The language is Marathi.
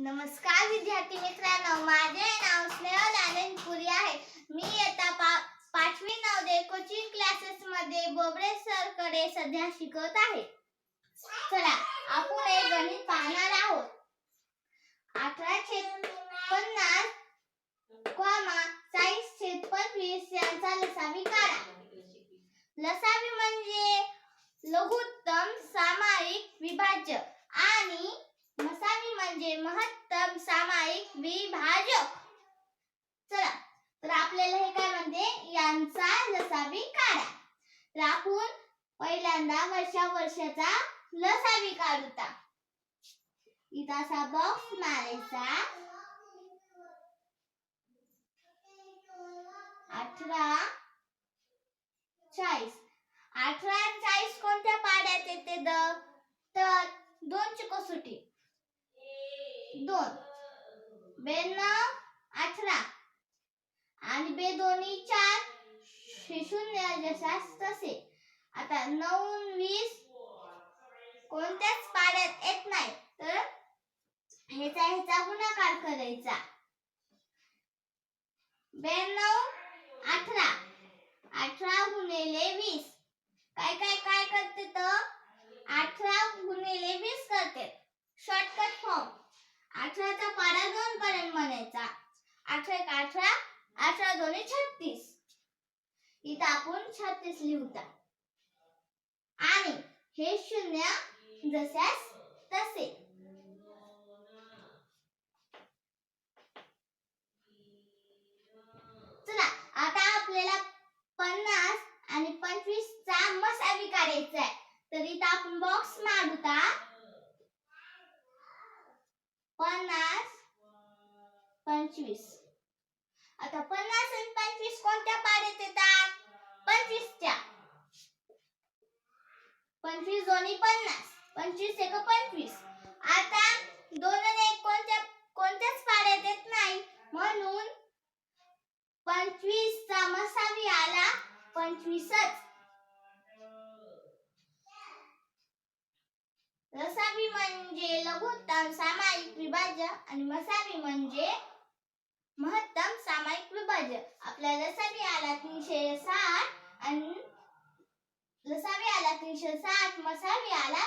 नमस्कार विद्यार्थी मित्रांनो माझे नाव स्नेहल आनंदपुरी आहे. मी आता पा- पाचवी नवदे कोचिंग क्लासेस मध्ये बोबडे सरकडे सध्या शिकवत आहे. चला आपण एक गणित पाहणार आहोत. अठराशे पन्नास कॉमा चाळीस छेद पंचवीस यांचा लसावी काढा. लसावी म्हणजे लघुत्तम सामायिक विभाज्य आणि मसावी म्हणजे महत्तम सामायिक विभाजक. चला तर आपल्याला हे काय म्हणते? यांचा लसावी काढा. तर आपण पहिल्यांदा वर्षा वर्षाचा लसावी काढूता. इथं असा बॉक्स मारायचा. अठरा चाळीस. अठरा चाळीस कोणत्या पाड्यात येते द? तर दोन कसोटी दोन. ब्याण्णव अठरा. आणि बे दोन्ही चार. शिशून्य शून्य जशास तसे. आता नऊ वीस. कोणत्याच पाड्यात येत नाही. तर ह्याचा ह्याचा गुणाकार करायचा. ब्याण्णव अठरा. अठरा गुणिले वीस. काय काय काय करते तर अठरा गुणिले वीस. अठरा एक अठरा अठरा दोन्ही छत्तीस. इथं आपण छत्तीस लिहूता. आणि हे शून्य जशास तसे. चला आता आपल्याला पन्नास आणि पंचवीस चा मसावी काढायचा आहे. तर इथं आपण बॉक्स मारूता पन्नास पंचवीस. आता पन्नास आणि पंचवीस कोणत्या पाड्यात येतात? पंचवीसच्या. पंचवीस दोन्ही पन्नास पंचवीस एक पंचवीस. आता दोन आणि एक कोणत्या कोणत्याच पाड्यात येत नाही. म्हणून पंचवीस चा मसावी आला पंचवीसच. रसावी म्हणजे लघुत्तम सामायिक विभाज्य आणि मसावी म्हणजे महत्तम सामायिक विभाज्य. आपला लसावी आला तीनशे साठ आणि लसावी आला तीनशे साठ मसावी आला